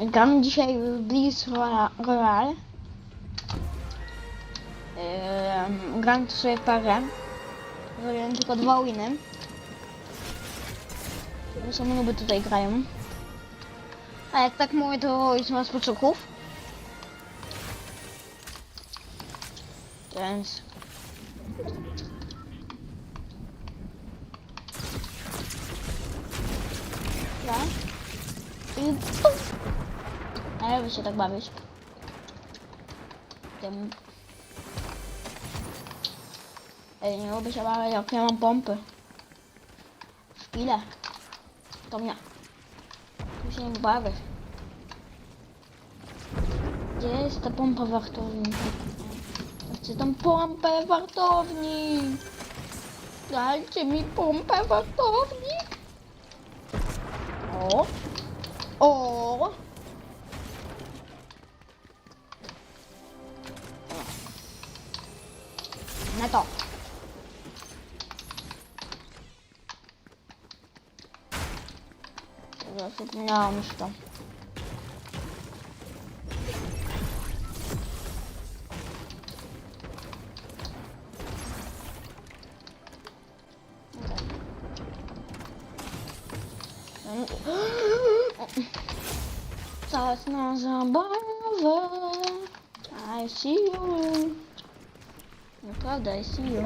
Gram dzisiaj w Blitz Royale. Yy, gram tu sobie parę. Zrobiłem tylko dwa winy. Bo są nuby tutaj grają. A jak tak mówię, to już ma z poczuków. Więc... Ja? I puf! A ja lubię się tak bawić. Tym... Ej, nie lubię się bawić, jak ja mam pompy. Szpile. To mnie. Tu się nie bawię. Gdzie jest ta pompa wartowni? Chcę tą pompę wartowni. Dajcie mi pompę wartowni. O. O. Na to. Zapomniałam już to. Czas na zabawę. I see you. Naprawdę, I see you.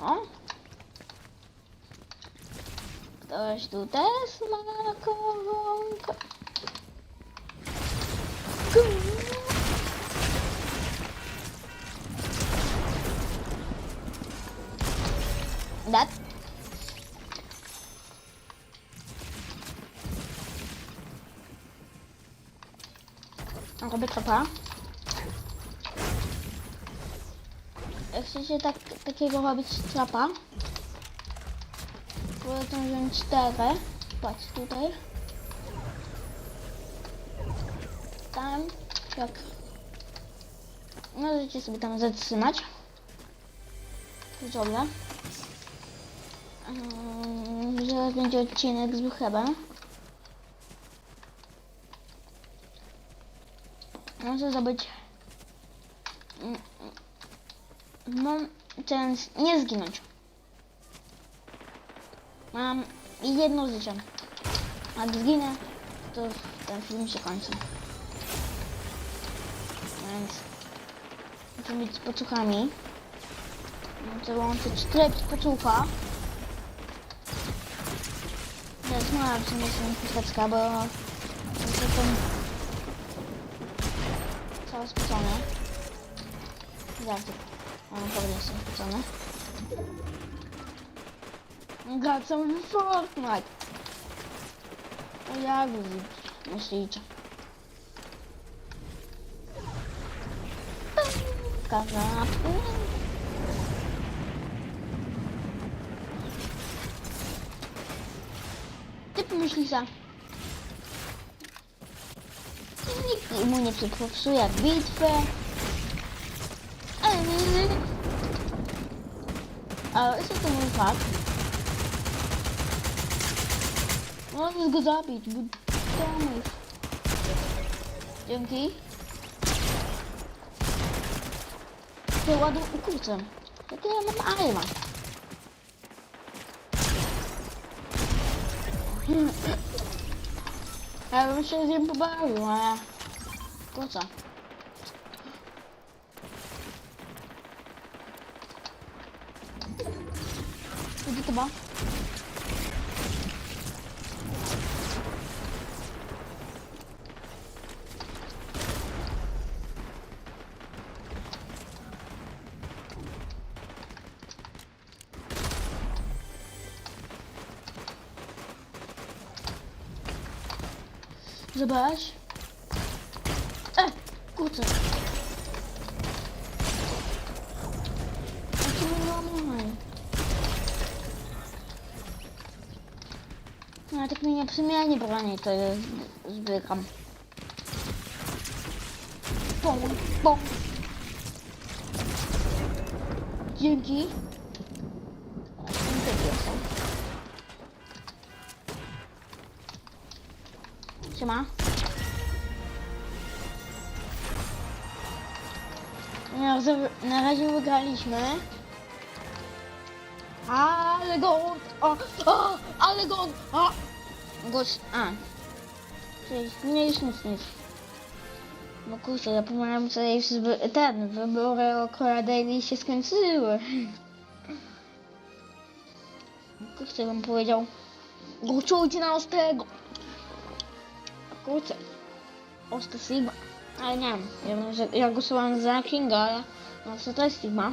O? Ktoś tu też ma koronkę. Dat. Robię trapa. Jak chcecie tak, takiego robić trapa, polecam wziąć cztery. Patrz tutaj. Tam, jak możecie sobie tam zatrzymać. Zrobię. Um, zaraz będzie odcinek z Buchebem. Muszę zrobić... Mm, mm, Mam challenge nie zginąć. Mam jedno życie. A gdy zginę, to ten film się kończy. Więc muszę być z pocuchami. Muszę łączyć tryb z pocucha. Teraz mała przeniesiemy chusteczka, bo jestem cały spocony. Zawsze. O, naprawdę jestem spocony. Gracam w Fortnite. O jak myślicie? Kanapy. Ty pomyślisz, nikt mu nie przypopsuje bitwę. Eee. A co to mój fakt? Możesz go zabić, bo damage. Dzięki. Ty ładnie ukurczę. Jakie ja mam arma? Ja bym się z nim pobawił, ale... Po co? Gdzie to Kurde. A to nie. No ale tak mnie nie przemianie broni, to je zbieram. Bom, bom. Dzięki. Siema. Razie, na razie wygraliśmy. Ale go! O, o, ale go! O! Gość, a. Przecież nie już nic, nic. No kurczę, zapomniałem sobie już ten, wybory o Cora Daily się skończyły. Kurczę, bym powiedział. Głosujcie na Ostrego. Kurczę. Ostry Sigma. Ale nie ja, ja głosowałem za Kinga, ale no co to jest Sigma?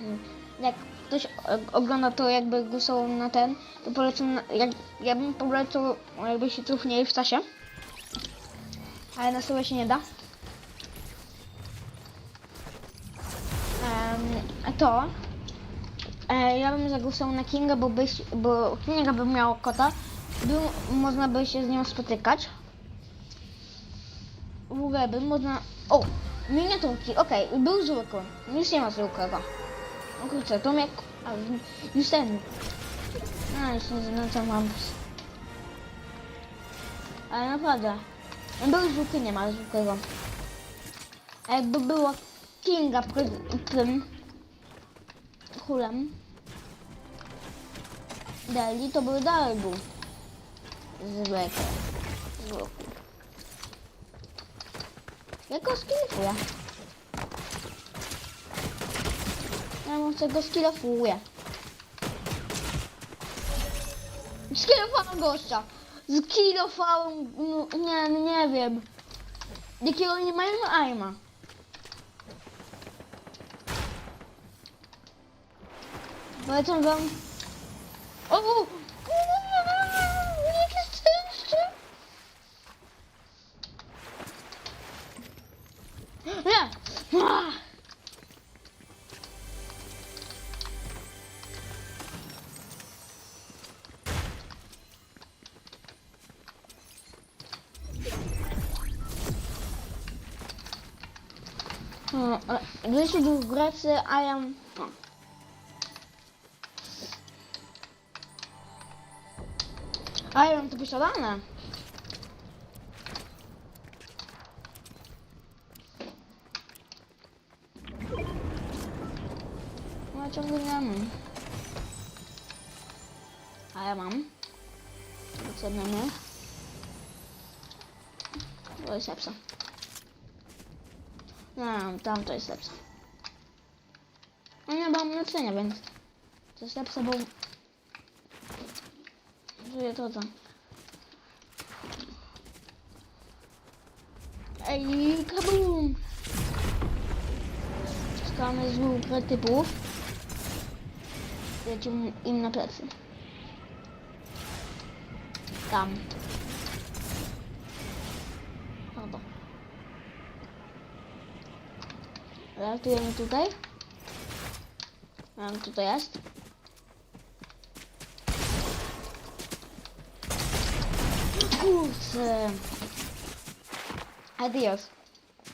Mm, Jak ktoś ogląda to jakby głosował na ten, to polecam, jak, ja bym polecał jakby się cofnęli w czasie. Ale na sobie się nie da. Em, to e, ja bym zagłosował na Kinga, bo, byś, bo Kinga by miał kota. Był, można by się z nią spotykać. W ogóle by można... O! Miniaturki, okej, był zwykły. Już nie ma zwykłego. O kurczę, to jak... A, już ten. A, już nie zaznaczam mam. Ale naprawdę. Był zwykły, nie ma zwykłego. A jakby było Kinga tym królem Deli, to by dalej był zwykły. Zwykły. Jak go skilifuję? Ja mu chcę go skilofuję. Skilofałem gościa. Skilofałem, no nie, no nie wiem. Jakiego nie mają aima. Polecam wam... O! o, O, e, Gdzieś był w Grecy, a ja... A ja mam to posiadane. No ciągle nie mam. A ja mam. Wycenimy. To jest lepsze. Nie, tam to jest lepsze. No nie mam lecenia, więc to jest lepsze, bo Czuję to tam. Ej, kabum! Szukamy złych typów. Lecimy im na plecy. Tam. Latujemy tutaj. Mam tutaj jest. Kurczę. Adios.